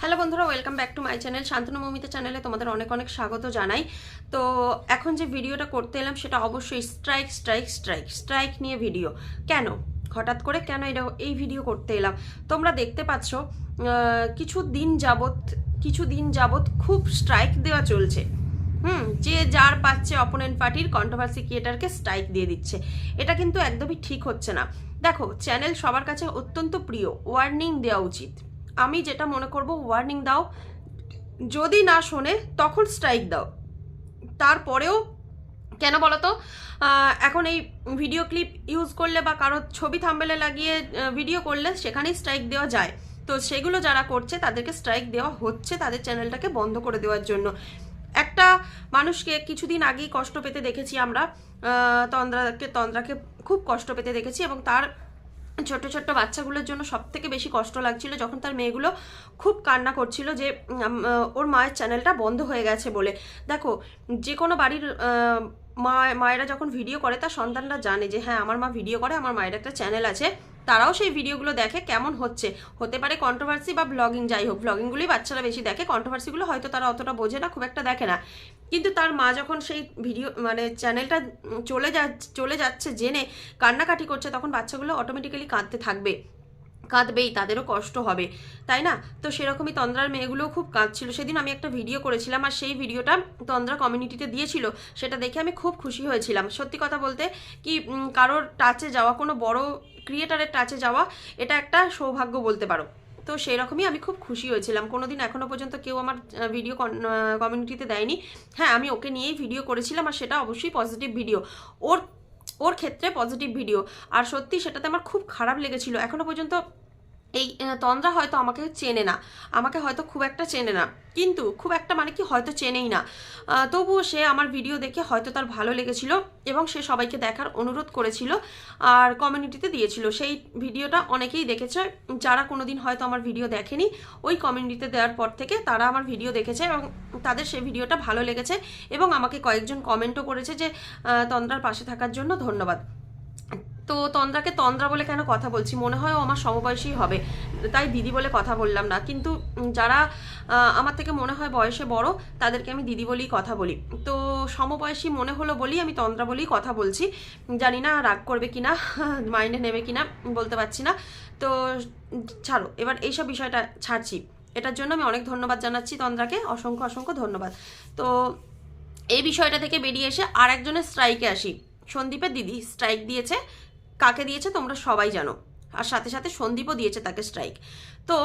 Hello বন্ধুরা welcome back to my channel Shantanu Mamita চ্যানেলে তোমাদের অনেক অনেক স্বাগত জানাই। তো এখন যে ভিডিওটা করতে এলাম সেটা অবশ্যই স্ট্রাইক স্ট্রাইক স্ট্রাইক স্ট্রাইক নিয়ে ভিডিও কেন? হঠাৎ করে কেন এটা এই ভিডিও করতে এলাম? তোমরা দেখতে পাচ্ছ কিছু দিন যাবত কিছু দিন যাবত খুব স্ট্রাইক দেওয়া চলছে। হুম, যে যার পাচ্ছে অপোনেন্ট পার্টির কন্ট্রোভার্সি ক্রিয়েটারকে স্ট্রাইক দিয়ে দিচ্ছে। এটা কিন্তু একদমই ঠিক হচ্ছে না। দেখো চ্যানেল সবার কাছে অত্যন্ত প্রিয়। ওয়ার্নিং দেওয়া উচিত। আমি যেটা মনে করব ওয়ার্নিং দাও। যদি না শোনে, তখন স্ট্রাইক দাও। তারপরেও, কেন বলো তো এখন এই ভিডিও ক্লিপ ইউজ করলে বা কারও ছবি থাম্বেলে লাগিয়ে ভিডিও করলে সেখানেই স্ট্রাইক দেওয়া যায়। তো সেগুলো যারা করছে, তাদেরকে স্ট্রাইক দেওয়া হচ্ছে তাদের চ্যানেলটাকে বন্ধ করে দেওয়ার জন্য। একটা মানুষকে কিছুদিন আগেই কষ্ট পেতে দেখেছি আমরা। তন্দ্রাকে তন্দ্রাকে খুব কষ্ট পেতে দেখেছি এবং তার ছোট ছোট বাচ্চাগুলোর জন্য সব থেকে বেশি কষ্ট লাগছিল যখন তার মেয়েগুলো খুব কান্না করছিল যে ওর মায়ের চ্যানেলটা বন্ধ হয়ে গেছে বলে। দেখো, যে কোনো বাড়ির মা, মায়েরা যখন ভিডিও করে, তার সন্তানরা জানে যে হ্যাঁ আমার মা ভিডিও করে, আমার মায়ের একটা চ্যানেল আছে। তারাও সেই ভিডিওগুলো দেখে কেমন হচ্ছে। হতে পারে কন্ট্রোভার্সি বা ব্লগিং যাই হোক ব্লগিংগুলোই বাচ্চারা বেশি দেখে কন্ট্রোভার্সিগুলো হয়তো তারা অতটা বোঝে না, খুব একটা দেখে না। কিন্তু তার মা যখন সেই ভিডিও মানে চ্যানেলটা চলে যা চলে যাচ্ছে জেনে কান্নাকাটি করছে, তখন বাচ্চাগুলো অটোমেটিক্যালি কাঁদতে থাকবে। কাঁদবেই, তাদেরও কষ্ট হবে। তাই না? তো সেরকমই তন্দ্রার মেয়েগুলোও খুব কাঁদছিল। সেদিন আমি একটা ভিডিও করেছিলাম আর সেই ভিডিওটা তন্দ্রা কমিউনিটিতে দিয়েছিল। সেটা দেখে আমি খুব খুশি হয়েছিলাম। সত্যি কথা বলতে কি কারোর টাচে যাওয়া, কোনো বড় ক্রিয়েটারের টাচে যাওয়া, এটা একটা সৌভাগ্য বলতে পারো। তো সেই রকমই আমি খুব খুশি হয়েছিলাম। কোনোদিন এখনও পর্যন্ত কেউ আমার ভিডিও কমিউনিটিতে দেয়নি। হ্যাঁ আমি ওকে নিয়েই ভিডিও করেছিলাম আর সেটা অবশ্যই পজিটিভ ভিডিও ওর ওর ক্ষেত্রে পজিটিভ ভিডিও আর সত্যি সেটাতে আমার খুব খারাপ লেগেছিল। এখনও পর্যন্ত এই তন্দ্রা হয়তো আমাকে চেনে না। আমাকে হয়তো খুব একটা চেনে না। কিন্তু খুব একটা মানে কি হয়তো চেনেই না। তবুও সে আমার ভিডিও দেখে হয়তো তার ভালো লেগেছিল এবং সে সবাইকে দেখার অনুরোধ করেছিল আর কমিউনিটিতে দিয়েছিল। সেই ভিডিওটা অনেকেই দেখেছে। যারা কোনোদিন হয়তো আমার ভিডিও দেখেনি, ওই কমিউনিটিতে দেওয়ার পর থেকে তারা আমার ভিডিও দেখেছে এবং তাদের সেই ভিডিওটা ভালো লেগেছে এবং আমাকে কয়েকজন কমেন্টও করেছে যে তন্দ্রার পাশে থাকার জন্য ধন্যবাদ। তো তন্দ্রাকে তন্দ্রা বলে কেন কথা বলছি? মনে হয় ও আমার সমবয়সী হবে। তাই দিদি বলে কথা বললাম না। কিন্তু যারা আমার থেকে মনে হয় বয়সে বড়, তাদেরকে আমি দিদি বলেই কথা বলি। তো সমবয়সী মনে হলো বলেই আমি তন্দ্রা বলেই কথা বলছি। জানি না রাগ করবে কি না মাইন্ডে নেবে কি না বলতে পারছি না। তো ছাড়ো, এবার এইসব বিষয়টা ছাড়ছি। এটার জন্য আমি অনেক ধন্যবাদ জানাচ্ছি তন্দ্রাকে। অসংখ্য অসংখ্য ধন্যবাদ। তো এই বিষয়টা থেকে বেরিয়ে এসে আর একজনের স্ট্রাইকে আসি। সন্দীপের দিদি স্ট্রাইক দিয়েছে। কাকে দিয়েছে তোমরা সবাই জানো। আর সাথে সাথে সন্দীপও দিয়েছে তাকে স্ট্রাইক তো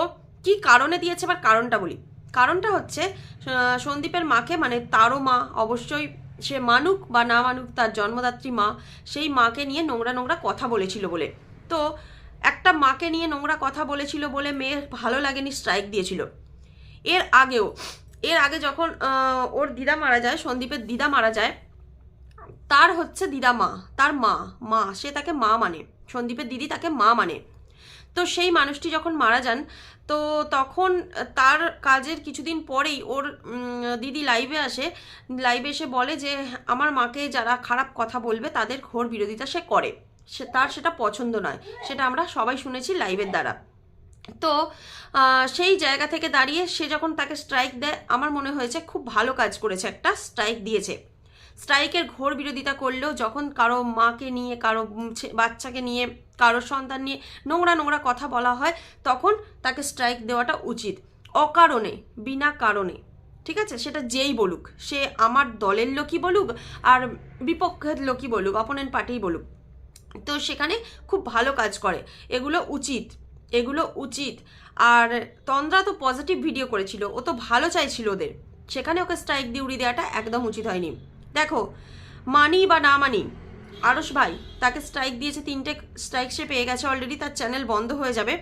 কি কারণে দিয়েছে এবার কারণটা বলি? কারণটা হচ্ছে সন্দীপের মাকে মানে তারও মা, অবশ্যই সে মানুক বা না মানুক তার জন্মদাত্রী মা, সেই মাকে নিয়ে নোংরা নোংরা কথা বলেছিল বলে। তো একটা মাকে নিয়ে নোংরা কথা বলেছিল বলে মেয়ের ভালো লাগেনি স্ট্রাইক দিয়েছিল। এর আগেও, এর আগে যখন ওর দিদা মারা যায়, সন্দীপের দিদা মারা যায় তার হচ্ছে দিদা মা, তার মা মা, সে তাকে মা মানে। সন্দীপের দিদি তাকে মা মানে। তো সেই মানুষটি যখন মারা যান, তো তখন তার কাজের কিছুদিন পরেই ওর দিদি লাইভে আসে। লাইভে এসে বলে যে, আমার মাকে যারা খারাপ কথা বলবে, তাদের ঘোর বিরোধিতা সে করে। সে, তার সেটা পছন্দ নয়। সেটা আমরা সবাই শুনেছি লাইভের দ্বারা। তো সেই জায়গা থেকে দাঁড়িয়ে সে যখন তাকে স্ট্রাইক দেয়, আমার মনে হয়েছে খুব ভালো কাজ করেছে, একটা স্ট্রাইক দিয়েছে। স্ট্রাইকের ঘোর বিরোধিতা করলেও যখন কারও মাকে নিয়ে, কারও বাচ্চাকে নিয়ে, কারও সন্তান নিয়ে নোংরা নোংরা কথা বলা হয়, তখন তাকে স্ট্রাইক দেওয়াটা উচিত। অকারণে, বিনা কারণে। ঠিক আছে? সেটা যেই বলুক। সে আমার দলের লোকই বলুক আর বিপক্ষের লোকই বলুক অপোনেন্ট পার্টিই বলুক। তো সেখানে খুব ভালো কাজ করে। এগুলো উচিত। এগুলো উচিত। আর তন্দ্রা তো পজিটিভ ভিডিও করেছিল। ও তো ভালো চাইছিল ওদের। সেখানে ওকে স্ট্রাইক দিয়ে দেওয়াটা একদম উচিত হয়নি। দেখো, মানি বা না মানি আরস ভাই, তাকে স্ট্রাইক দিয়েছে তিনটে স্ট্রাইক সে পেয়ে গেছে অলরেডি তার চ্যানেল বন্ধ হয়ে যাবে।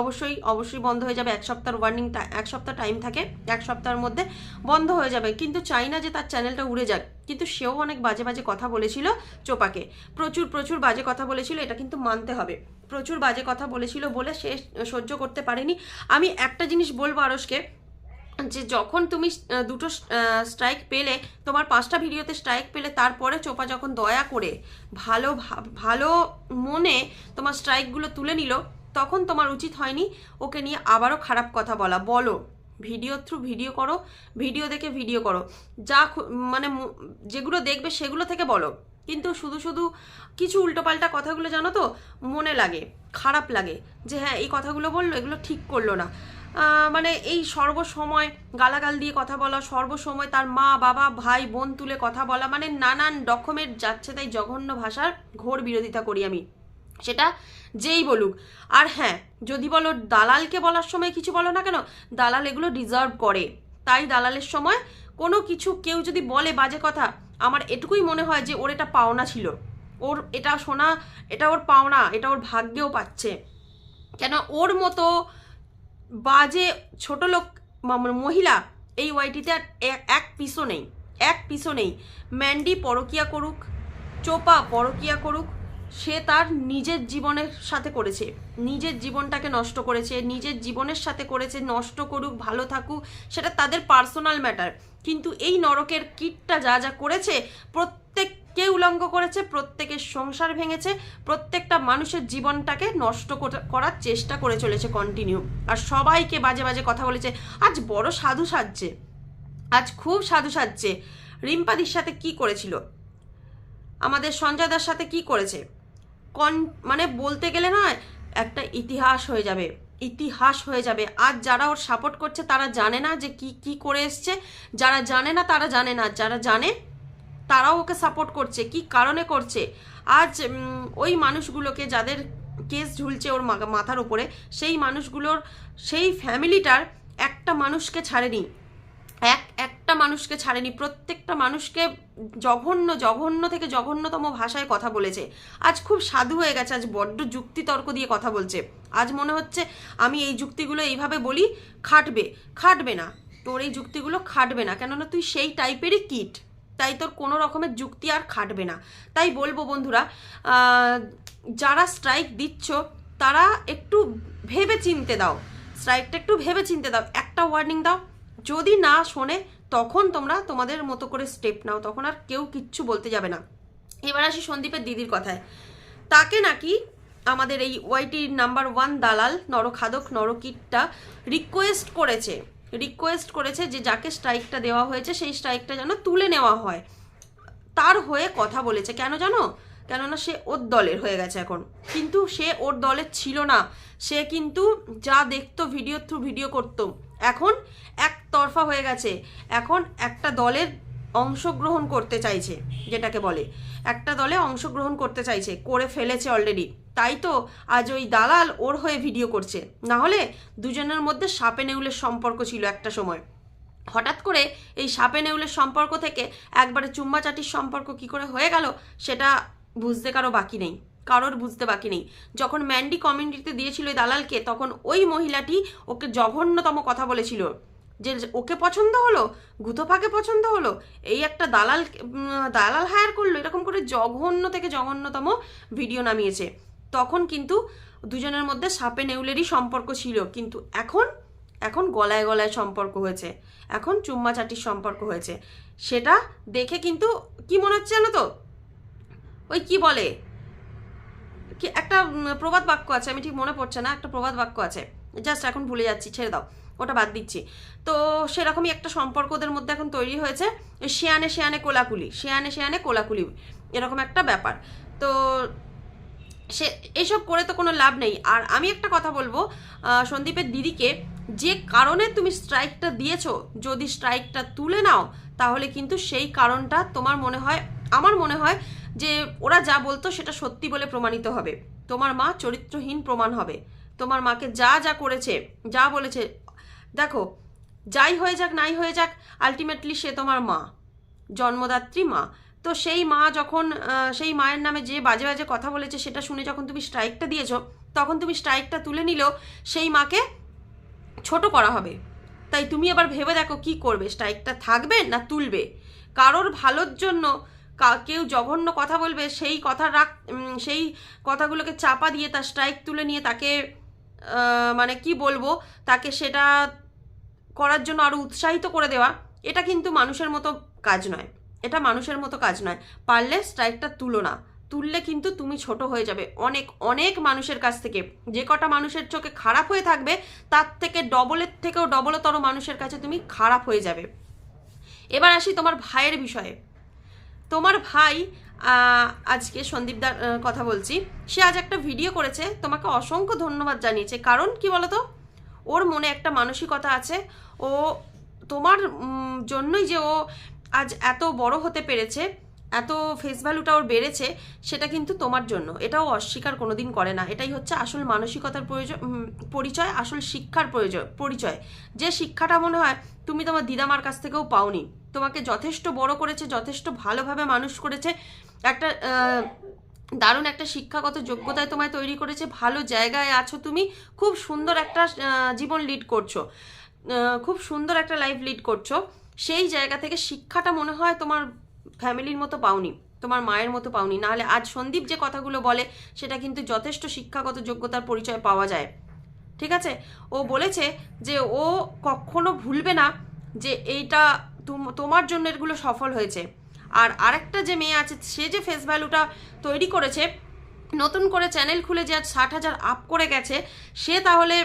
অবশ্যই অবশ্যই বন্ধ হয়ে যাবে, এক সপ্তাহের ওয়ার্নিং এক সপ্তাহ টাইম থাকে, এক সপ্তাহের মধ্যে বন্ধ হয়ে যাবে। কিন্তু চাই না যে তার চ্যানেলটা উড়ে যাক, কিন্তু সেও অনেক বাজে বাজে কথা বলেছিল চোপাকে। প্রচুর প্রচুর বাজে কথা বলেছিল, এটা কিন্তু মানতে হবে। প্রচুর বাজে কথা বলেছিল বলে সে সহ্য করতে পারেনি। আমি একটা জিনিস বলব আরসকে যে যখন তুমি দুটো স্ট্রাইক পেলে, তোমার পাঁচটা ভিডিওতে স্ট্রাইক পেলে, তারপরে চোপা যখন দয়া করে ভালো ভালো মনে তোমার স্ট্রাইকগুলো তুলে নিল, তখন তোমার উচিত হয়নি ওকে নিয়ে আবারও খারাপ কথা বলা। বলো ভিডিও থ্রু ভিডিও করো ভিডিও দেখে ভিডিও করো। যা মানে যেগুলো দেখবে সেগুলো থেকে বলো। কিন্তু শুধু শুধু কিছু উল্টোপাল্টা কথাগুলো জানো তো? মনে লাগে, খারাপ লাগে যে হ্যাঁ এই কথাগুলো বলল, এগুলো ঠিক করল না। মানে এই সর্বসময় গালাগাল দিয়ে কথা বলা, সর্বসময় তার মা, বাবা, ভাই, বোন তুলে কথা বলা মানে নানান রকমের যাচ্ছে তাই জঘন্য ভাষার ঘোর বিরোধিতা করি আমি। সেটা যেই বলুক। আর হ্যাঁ যদি বলো দালালকে বলার সময় কিছু বলো না কেন, দালাল এগুলো ডিজার্ভ করে। তাই দালালের সময় কোনো কিছু কেউ যদি বলে বাজে কথা আমার এটুকুই মনে হয় যে ওর এটা পাওনা ছিল। ওর এটা শোনা এটা ওর পাওনা, এটা ওর ভাগ্যেও পাচ্ছে। কেন ওর মতো বাজে ছোট লোক মহিলা এই ওয়াইটিতে আর এক- এক পিসও নেই। এক পিসও নেই। ম্যান্ডি পরকিয়া করুক, চোপা পরকিয়া করুক সে তার নিজের জীবনের সাথে করেছে। নিজের জীবনটাকে নষ্ট করেছে, নিজের জীবনের সাথে করেছে, নষ্ট করুক, ভালো থাকুক, সেটা তাদের পার্সোনাল ম্যাটার কিন্তু এই নরকের কিটটা যা যা করেছে, প্রত্যেককে উলঙ্গ করেছে, প্রত্যেকের সংসার ভেঙেছে, প্রত্যেকটা মানুষের জীবনটাকে নষ্ট কর- করার চেষ্টা করে চলেছে কন্টিনিউ আর সবাইকে বাজে বাজে কথা বলেছে, আজ বড় সাধু সাজছে, আজ খুব সাধু সাজছে। রিম্পাদির সাথে কি করেছিল? আমাদের সঞ্জয় দার সাথে কি করেছে? কন মানে বলতে গেলে নয়, একটা ইতিহাস হয়ে যাবে। ইতিহাস হয়ে যাবে। আজ যারা ওর সাপোর্ট করছে, তারা জানে না যে কি কি করে এসছে। যারা জানে না, তারা জানে না। যারা জানে, তারাও ওকে সাপোর্ট করছে, কি কারণে করছে। আজ ওই মানুষগুলোকে যাদের কেস ঝুলছে ওর মাথার উপরে, সেই মানুষগুলোর, সেই ফ্যামিলিটার একটা মানুষকে ছাড়েনি। এক এক একটা মানুষকে ছাড়েনি, প্রত্যেকটা মানুষকে জঘন্য জঘন্য থেকে জঘন্যতম ভাষায় কথা বলেছে। আজ খুব সাধু হয়ে গেছে, আজ বড্ড যুক্তিতর্ক দিয়ে কথা বলছে। আজ মনে হচ্ছে আমি এই যুক্তিগুলো এইভাবে বলি, খাটবে খাটবে না। তোর এই যুক্তিগুলো খাটবে না, কেননা তুই সেই টাইপেরই কিট। তাই তোর কোনো রকমের যুক্তি আর খাটবে না। তাই বলব বন্ধুরা যারা স্ট্রাইক দিচ্ছ, তারা একটু ভেবে চিনতে দাও স্ট্রাইকটা একটু ভেবে চিনতে দাও, একটা ওয়ার্নিং দাও। যদি না শোনে তখন তোমরা তোমাদের মতো করে স্টেপ নাও, তখন আর কেউ কিচ্ছু বলতে যাবে না। এবার আসি সন্দীপের দিদির কথায়। তাকে নাকি আমাদের এই ওয়াইটির নাম্বার ওয়ান দালাল নরখাদক নরকিটটা রিকোয়েস্ট করেছে। রিকোয়েস্ট করেছে যে যাকে স্ট্রাইকটা দেওয়া হয়েছে, সেই স্ট্রাইকটা যেন তুলে নেওয়া হয়। তার হয়ে কথা বলেছে। কেন জানো? কেননা সে ওর দলের হয়ে গেছে এখন। কিন্তু সে ওর দলের ছিল না। সে কিন্তু যা দেখতো ভিডিও থ্রু ভিডিও করতো। এখন একতরফা হয়ে গেছে। এখন একটা দলের অংশগ্রহণ করতে চাইছে, যেটাকে বলে। একটা দলে অংশগ্রহণ করতে চাইছে, করে ফেলেছে অলরেডি তাই তো আজ ওই দালাল ওর হয়ে ভিডিও করছে। না হলে দুজনের মধ্যে সাপে নেউলের সম্পর্ক ছিল একটা সময়। হঠাৎ করে এই সাপে নেউলের সম্পর্ক থেকে একবারে চুম্মাচাটির সম্পর্ক কি করে হয়ে গেল, সেটা বুঝতে কারও বাকি নেই। কারোর বুঝতে বাকি নেই। যখন ম্যান্ডি কমিউনিটিতে দিয়েছিল ওই দালালকে, তখন ওই মহিলাটি ওকে জঘন্যতম কথা বলেছিল। যে ওকে পছন্দ হলো গুথোফাকে পছন্দ হলো, এই একটা দালাল দালাল হায়ার করল, এরকম করে জঘন্য থেকে জঘন্যতম ভিডিও নামিয়েছে। তখন কিন্তু দুজনের মধ্যে সাপে নেউলেরই সম্পর্ক ছিল, কিন্তু এখন এখন গলায় গলায় সম্পর্ক হয়েছে, এখন চুম্মা চাটির সম্পর্ক হয়েছে। সেটা দেখে কিন্তু কি মনে হচ্ছে জানো তো? ওই কি বলে? কি একটা প্রবাদ বাক্য আছে, আমি ঠিক মনে পড়ছে না, একটা প্রবাদ বাক্য আছে। জাস্ট এখন ভুলে যাচ্ছি, ছেড়ে দাও। ওটা বাদ দিচ্ছি। তো সেরকমই একটা সম্পর্ক ওদের মধ্যে এখন তৈরি হয়েছে, শেয়ানে শেয়ানে কোলাকুলি, শেয়ানে শেয়ানে কোলাকুলি এরকম একটা ব্যাপার। তো সে, এসব করে তো কোনো লাভ নেই। আর আমি একটা কথা বলব সন্দীপের দিদিকে, যে কারণে তুমি স্ট্রাইকটা দিয়েছ, যদি স্ট্রাইকটা তুলে নাও, তাহলে কিন্তু সেই কারণটা তোমার মনে হয়, আমার মনে হয় যে ওরা যা বলতো সেটা সত্যি বলে প্রমাণিত হবে। তোমার মা চরিত্রহীন প্রমাণ হবে। তোমার মাকে যা যা করেছে, যা বলেছে দেখো, যাই হয়ে যাক, নাই হয়ে যাক আলটিমেটলি সে তোমার মা, জন্মদাত্রী মা। তো সেই মা যখন সেই মায়ের নামে যে বাজে বাজে কথা বলেছে, সেটা শুনে যখন তুমি স্ট্রাইকটা দিয়েছ, তখন তুমি স্ট্রাইকটা তুলে নিলেও সেই মাকে ছোট করা হবে। তাই তুমি আবার ভেবে দেখো কি করবে স্ট্রাইকটা থাকবে না তুলবে? কারোর ভালোর জন্য কেউ জঘন্য কথা বলবে, সেই কথা রাখ সেই কথাগুলোকে চাপা দিয়ে তার স্ট্রাইক তুলে নিয়ে তাকে মানে কি বলব, তাকে সেটা করার জন্য আরও উৎসাহিত করে দেওয়া, এটা কিন্তু মানুষের মতো কাজ নয়। এটা মানুষের মতো কাজ নয়। পারলে স্ট্রাইকটা তুলো না। তুললে কিন্তু তুমি ছোট হয়ে যাবে। অনেক অনেক মানুষের কাছ থেকে, যে কটা মানুষের চোখে খারাপ হয়ে থাকবে, তার থেকে ডবলের থেকেও ডবলতর মানুষের কাছে তুমি খারাপ হয়ে যাবে। এবার আসি তোমার ভাইয়ের বিষয়ে। তোমার ভাই আজকে সন্দীপদার কথা বলছি। সে আজ একটা ভিডিও করেছে, তোমাকে অসংখ্য ধন্যবাদ জানিয়েছে। কারণ কি বলতো? ওর মনে একটা মানসিকতা আছে। ও তোমার জন্যই যে ও আজ এত বড় হতে পেরেছে, এত ফেস ভ্যালুটা ওর বেড়েছে, সেটা কিন্তু তোমার জন্য। এটাও অস্বীকার কোনোদিন করে না। এটাই হচ্ছে আসল মানসিকতার প্রয়োজন পরিচয়, আসল শিক্ষার প্রয়োজন পরিচয়। যে শিক্ষাটা মনে হয়, তুমি তোমার দিদামার কাছ থেকেও পাওনি। তোমাকে যথেষ্ট বড় করেছে, যথেষ্ট ভালোভাবে মানুষ করেছে। একটা দারুণ একটা শিক্ষাগত যোগ্যতায় তোমায় তৈরি করেছে, ভালো জায়গায় আছো তুমি, খুব সুন্দর একটা জীবন লিড করছ। খুব সুন্দর একটা লাইফ লিড করছ। সেই জায়গা থেকে শিক্ষাটা মনে হয় তোমার ফ্যামিলির মতো পাওনি, তোমার মায়ের মতো পাওনি। নাহলে আজ সন্দীপ যে কথাগুলো বলে, সেটা কিন্তু যথেষ্ট শিক্ষাগত যোগ্যতার পরিচয় পাওয়া যায়। ঠিক আছে? ও বলেছে যে ও কখনো ভুলবে না যে এইটা তোমার জন্য এগুলো সফল হয়েছে। আর আরেকটা যে মেয়ে আছে, সে যে ফেস ভ্যালুটা তৈরি করেছে, নতুন করে চ্যানেল খুলে যে আজ ষাট হাজার আপ করে গেছে, সে তাহলে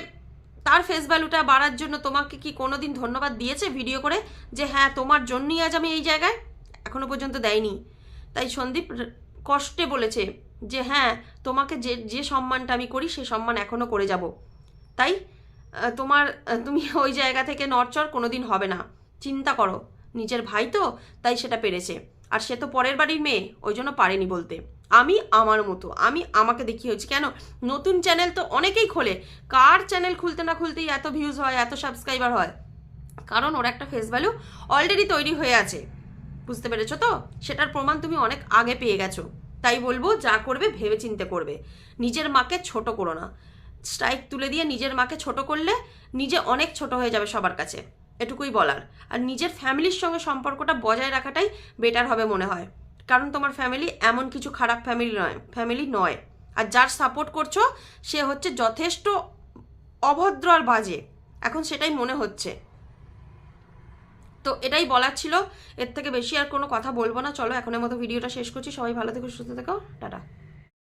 তার ফেস ভ্যালুটা বাড়ার জন্য তোমাকে কি কোনো দিন ধন্যবাদ দিয়েছে ভিডিও করে? যে হ্যাঁ তোমার জন্যই আজ আমি এই জায়গায়? এখনও পর্যন্ত দেয়নি। তাই সন্দীপ কষ্টে বলেছে যে হ্যাঁ তোমাকে যে যে সম্মানটা আমি করি সেই সম্মান এখনও করে যাব। তাই তোমার তুমি ওই জায়গা থেকে নড়চড় কোনোদিন হবে না। চিন্তা করো। নিজের ভাই তো, তাই সেটা পেরেছে। আর সে তো পরের বাড়ির মেয়ে, ওই জন্য পারেনি বলতে। আমি আমার মতো, আমি আমাকে দেখিয়ে হয়েছি। কেন? নতুন চ্যানেল তো অনেকেই খোলে। কার চ্যানেল খুলতে না খুলতেই এত ভিউজ হয়, এত সাবস্ক্রাইবার হয়? কারণ ওর একটা ফেস ভ্যালু অলরেডি তৈরি হয়ে আছে। বুঝতে পেরেছ তো? সেটার প্রমাণ তুমি অনেক আগে পেয়ে গেছো। তাই বলব, যা করবে ভেবে চিন্তে করবে। নিজের মাকে ছোট করো না। স্ট্রাইক তুলে দিয়ে নিজের মাকে ছোট করলে নিজে অনেক ছোট হয়ে যাবে সবার কাছে। এটুকুই বলার। আর নিজের ফ্যামিলির সঙ্গে সম্পর্কটা বজায় রাখাটাই বেটার হবে মনে হয়। কারণ তোমার ফ্যামিলি এমন কিছু খারাপ ফ্যামিলি নয় ফ্যামিলি নয়। আর যার সাপোর্ট করছ, সে হচ্ছে যথেষ্ট অভদ্র আর বাজে। এখন সেটাই মনে হচ্ছে। তো এটাই বলার ছিল। এর থেকে বেশি আর কোনো কথা বলব না। চলো এখনের মতো ভিডিওটা শেষ করছি। সবাই ভালো থেকো, সুস্থ থেকো। টাটা।